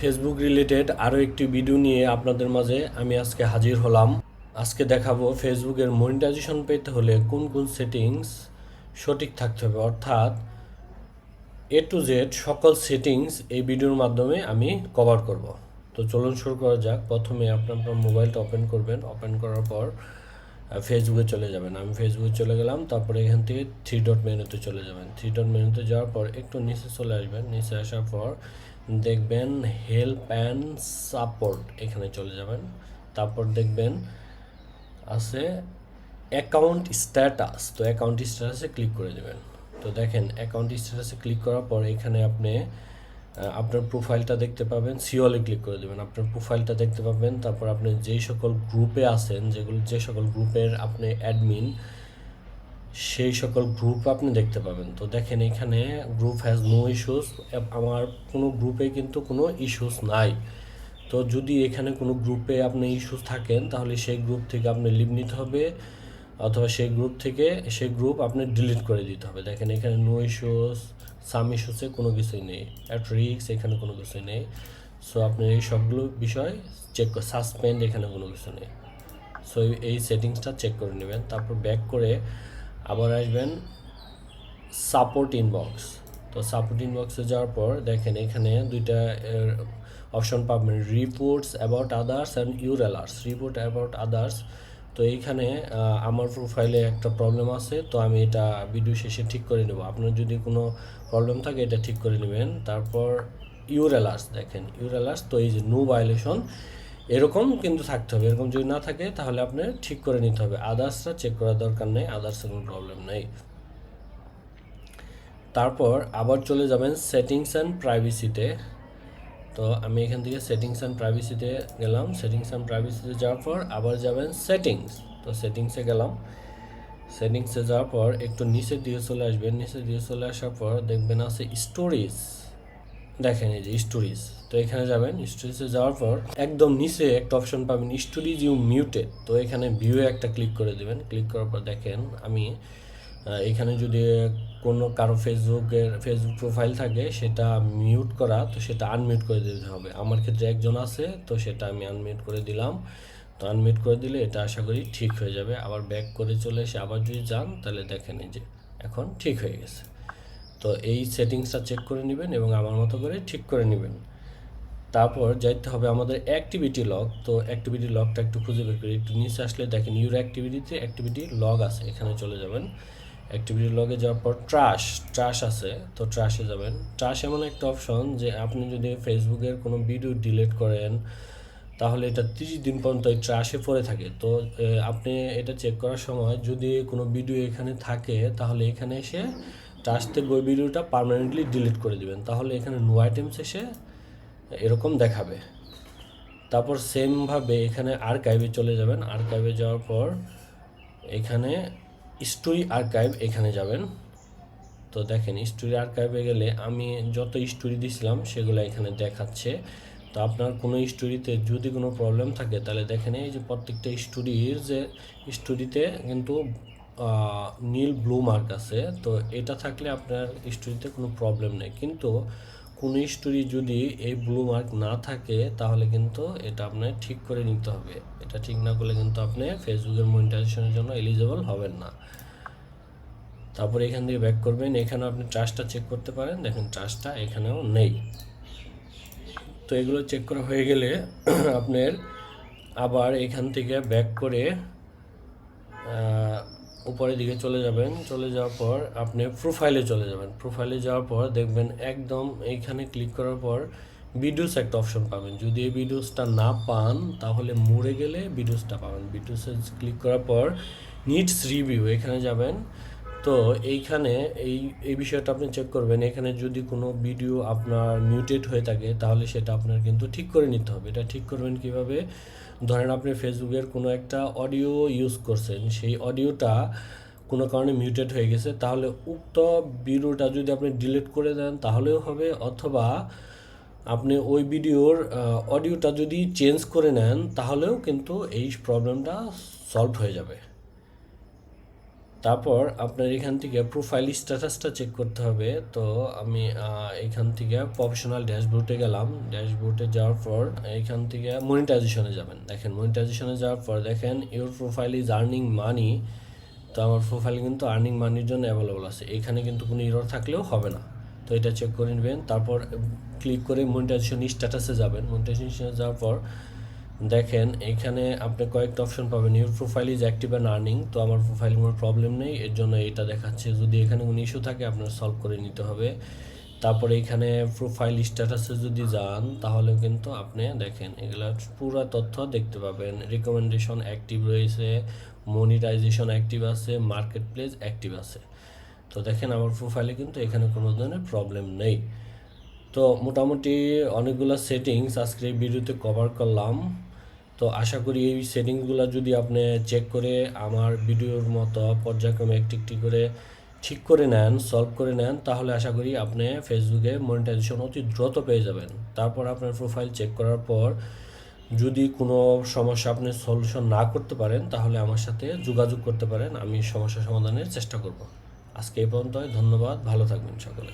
Facebook related আরও একটি video নিয়ে আপনাদের মাঝে আমি আজকে হাজির হলাম। আজকে দেখাবো ফেসবুকের মনিটাইজেশন পেতে হলে কোন কোন সেটিংস সঠিক থাকতে হবে। অর্থাৎ এ টু জেড সকল সেটিংস এই ভিডিওর মাধ্যমে আমি কভার করব। তো চলুন শুরু করা যাক। প্রথমে আপনি আপনার মোবাইলটা ওপেন করবেন। ওপেন করার পর ফেসবুকে চলে যাবেন। আমি ফেসবুকে চলে গেলাম। তারপরে এখান থেকে থ্রি ডট মেনুতে চলে যাবেন। থ্রি ডট মেনুতে যাওয়ার পর একটু নিচে চলে আসবেন। নিচে আসার পর দেখবেন হেল্প অ্যান্ড সাপোর্ট এখানে চলে যাবেন। তারপর দেখবেন আছে অ্যাকাউন্ট স্ট্যাটাস তো অ্যাকাউন্ট স্ট্যাটাসে ক্লিক করে দেবেন। তো দেখেন অ্যাকাউন্ট স্ট্যাটাসে ক্লিক করার পর এখানে আপনি আপনার প্রোফাইলটা দেখতে পাবেন। সিওলে ক্লিক করে দেবেন। আপনার প্রোফাইলটা দেখতে পাবেন। তারপর আপনি যেই সকল গ্রুপে আছেন, যেগুলো, যে সকল গ্রুপের আপনি অ্যাডমিন সেই সকল গ্রুপ আপনি দেখতে পাবেন। তো দেখেন এখানে গ্রুপ হ্যাজ নো ইস্যুস আমার কোনো গ্রুপে কিন্তু কোনো ইস্যুস নাই। তো যদি এখানে কোনো গ্রুপে আপনি ইস্যুস থাকেন, তাহলে সেই গ্রুপ থেকে আপনি লিভ নিতে হবে, অথবা সেই গ্রুপ থেকে সেই গ্রুপ আপনি ডিলিট করে দিতে হবে। দেখেন এখানে নো ইস্যুস সাম ইস্যুসে কোনো কিছুই নেই। অ্যাট রিক্স এখানে কোনো কিছুই নেই। সো আপনি এই সবগুলো বিষয় চেক করে সাসপেন্ড এখানে কোনো কিছু নেই। সো এই সেটিংসটা চেক করে নেবেন। তারপর ব্যাক করে আবার আসবেন সাপোর্ট ইনবক্স তো সাপোর্ট ইনবক্সে যাওয়ার পর দেখেন এখানে দুইটা অপশন পাবেন reports about others and your alerts report about others তো এইখানে আমার প্রোফাইলে একটা প্রবলেম আছে, তো আমি এটা ভিডিও শেষে ঠিক করে নেব। আপনার যদি কোনো প্রবলেম থাকে, এটা ঠিক করে নেবেন। তারপর ইউর অ্যালার্টস দেখেন। ইউর অ্যালার্টস তো এই যে নো ভায়োলেশন এরকম কিন্তু থাকতে হবে। এরকম যদি না থাকে, তাহলে আপনি ঠিক করে নিতে হবে। আদার্সটা চেক করার দরকার নেই আদার্সের কোনো প্রবলেম নেই। তারপর আবার চলে যাবেন সেটিংস অ্যান্ড প্রাইভেসিতে তো আমি এখান থেকে সেটিংস অ্যান্ড প্রাইভেসিতে গেলাম। সেটিংস অ্যান্ড প্রাইভেসিতে যাওয়ার পর আবার যাবেন সেটিংস তো সেটিংসে গেলাম। সেটিংসে যাওয়ার পর একটু নিচে দিয়ে চলে আসবেন। নিচে দিয়ে চলে আসার পর দেখবেন আছে স্টোরেজ দেখেন এই যে স্টোরিজ, তো এখানে যাবেন, স্টোরিজে যাওয়ার পর একদম নিচে একটা অপশন পাবেন স্টোরিজ ইউ মিউটেড, তো এখানে ভিউ একটা ক্লিক করে দেবেন, ক্লিক করার পর দেখেন আমি এখানে যদি কোনো কারও ফেসবুকের, ফেসবুক প্রোফাইল থাকে সেটা মিউট করা, তো সেটা আনমিউট করে দিতে হবে। আমার ক্ষেত্রে একজন আছে, তো সেটা আমি আনমিউট করে দিলাম। তো আনমিউট করে দিলে এটা আশা করি ঠিক হয়ে যাবে। আবার ব্যাক করে চলে এসে আবার যদি যান, তাহলে দেখেন এই যে, এখন ঠিক হয়ে গেছে। তো এই সেটিংসটা চেক করে নেবেন এবং আমার মতো করে ঠিক করে নেবেন। তারপর যাইতে হবে আমাদের অ্যাক্টিভিটি লগ তো অ্যাক্টিভিটি লগটা একটু খুঁজে বের করি। একটু নিচে আসলে দেখেন ইউর অ্যাক্টিভিটিতে অ্যাক্টিভিটি লগ আছে, এখানে চলে যাবেন। অ্যাক্টিভিটি লগে যাওয়ার পর ট্রাশ ট্রাশ আছে, তো ট্রাশে যাবেন। ট্রাশ এমন একটা অপশন যে আপনি যদি ফেসবুকের কোনো ভিডিও ডিলিট করেন, তাহলে এটা তিরিশ দিন পর্যন্ত এই ট্রাশে পড়ে থাকে। তো আপনি এটা চেক করার সময় যদি কোনো ভিডিও এখানে থাকে, তাহলে এখানে এসে থেকে ওই ভিডিওটা পার্মানেন্টলি ডিলিট করে দিবেন। তাহলে এখানে নো আইটেমস এসে এরকম দেখাবে। তারপর সেমভাবে এখানে আর্কাইভে চলে যাবেন। আর্কাইভে যাওয়ার পর এখানে স্টোরি আর্কাইভ এখানে যাবেন। তো দেখেন স্টোরি আর্কাইভে গেলে আমি যত স্টোরি দিছিলাম, সেগুলো এখানে দেখাচ্ছে। তো আপনার কোনো স্টোরিতে যদি কোনো প্রবলেম থাকে, তাহলে দেখেন এই যে প্রত্যেকটা স্টোরির যে স্টোরিতে কিন্তু নীল ব্লু মার্ক আছে, তো এটা থাকলে আপনার স্টোরিতে কোনো প্রবলেম নেই। কিন্তু কোনো স্টোরি যদি এই ব্লু মার্ক না থাকে, তাহলে কিন্তু এটা আপনার ঠিক করে নিতে হবে। এটা ঠিক না করলে কিন্তু আপনি ফেসবুকের মনিটাইজেশনের জন্য এলিজেবল হবেন না। তারপর এখান থেকে ব্যাক করবেন, এখানেও আপনি ট্রাস্টটা চেক করতে পারেন। দেখেন ট্রাস্টটা এখানেও নেই। তো এগুলো চেক করা হয়ে গেলে আপনার আবার এখান থেকে ব্যাক করে উপরের দিকে চলে যাবেন, চলে যাওয়ার পর আপনি প্রোফাইলে চলে যাবেন। প্রোফাইলে যাওয়ার পর দেখবেন একদম এইখানে ক্লিক করার পর ভিডিওস একটা অপশন পাবেন। যদি এই ভিডিওসটা না পান, তাহলে মরে গেলে ভিডিওসটা পাবেন। ভিডিওসে ক্লিক করার পর নিডস রিভিউ এখানে যাবেন। তো এইখানে এই এই বিষয়টা আপনি চেক করবেন। এখানে যদি কোনো ভিডিও আপনার মিউটেড হয়ে থাকে, তাহলে সেটা আপনার কিন্তু ঠিক করে নিতে হবে। এটা ঠিক করবেন কীভাবে? ধরেন আপনি ফেসবুকের কোনো একটা অডিও ইউজ করছেন, সেই অডিওটা কোনো কারণে মিউটেড হয়ে গেছে, তাহলে উক্ত ভিডিওটা যদি আপনি ডিলিট করে দেন, তাহলেও হবে। অথবা আপনি ওই ভিডিওর অডিওটা যদি চেঞ্জ করে নেন, তাহলেও কিন্তু এই প্রবলেমটা সলভ হয়ে যাবে। তারপর আপনার এখান থেকে প্রোফাইল স্ট্যাটাসটা চেক করতে হবে। তো আমি এখান থেকে প্রফেশনাল ড্যাশবোর্ডে গেলাম। ড্যাশবোর্ডে যাওয়ার পর এখান থেকে মনিটাইজেশনে যাবেন। দেখেন মনিটাইজেশনে যাওয়ার পর দেখেন your profile is earning money তো আমার প্রোফাইল কিন্তু আর্নিং মানির জন্য অ্যাভেলেবল আছে। এখানে কিন্তু কোনো ইরর থাকলেও হবে না। তো এটা চেক করে নেবেন। তারপর ক্লিক করে মনিটাইজেশন স্ট্যাটাসে যাবেন। মনিটাইজেশনে যাওয়ার পর দেখেন, এখানে আপনি কয়েকটা অপশন পাবেন। Your profile is active and earning তো আমার প্রোফাইল কোনো প্রবলেম নেই। এর জন্য এটা দেখাচ্ছে। যদি এখানে কোনো ইস্যু থাকে, আপনার সলভ করে নিতে হবে। তারপরে এখানে প্রোফাইল স্ট্যাটাসে যদি যান, তাহলে কিন্তু আপনি দেখেন, এগুলা পুরো তথ্য দেখতে পাবেন। রিকমেন্ডেশন অ্যাক্টিভ রয়েছে মনিটাইজেশন অ্যাক্টিভ আছে মার্কেট প্লেস অ্যাক্টিভ আছে। তো দেখেন, আমার প্রোফাইলে কিন্তু এখানে কোনো ধরনের প্রবলেম নেই। তো মোটামুটি অনেকগুলো সেটিংস আজকে ভিডিওতে কভার করলাম। তো আশা করি এই সেটিংসগুলো যদি আপনি চেক করে আমার ভিডিওর মতো পর্যায়ক্রমে একটি একটি করে ঠিক করে নেন সলভ করে নেন, তাহলে আশা করি আপনি ফেসবুকে মনিটাইজেশন অতি দ্রুত পেয়ে যাবেন। তারপর আপনার প্রোফাইল চেক করার পর যদি কোনো সমস্যা আপনি সলিউশন না করতে পারেন, তাহলে আমার সাথে যোগাযোগ করতে পারেন, আমি সমস্যা সমাধানের চেষ্টা করব। আজকে এই পর্যন্তই, ধন্যবাদ, ভালো থাকবেন সকলে।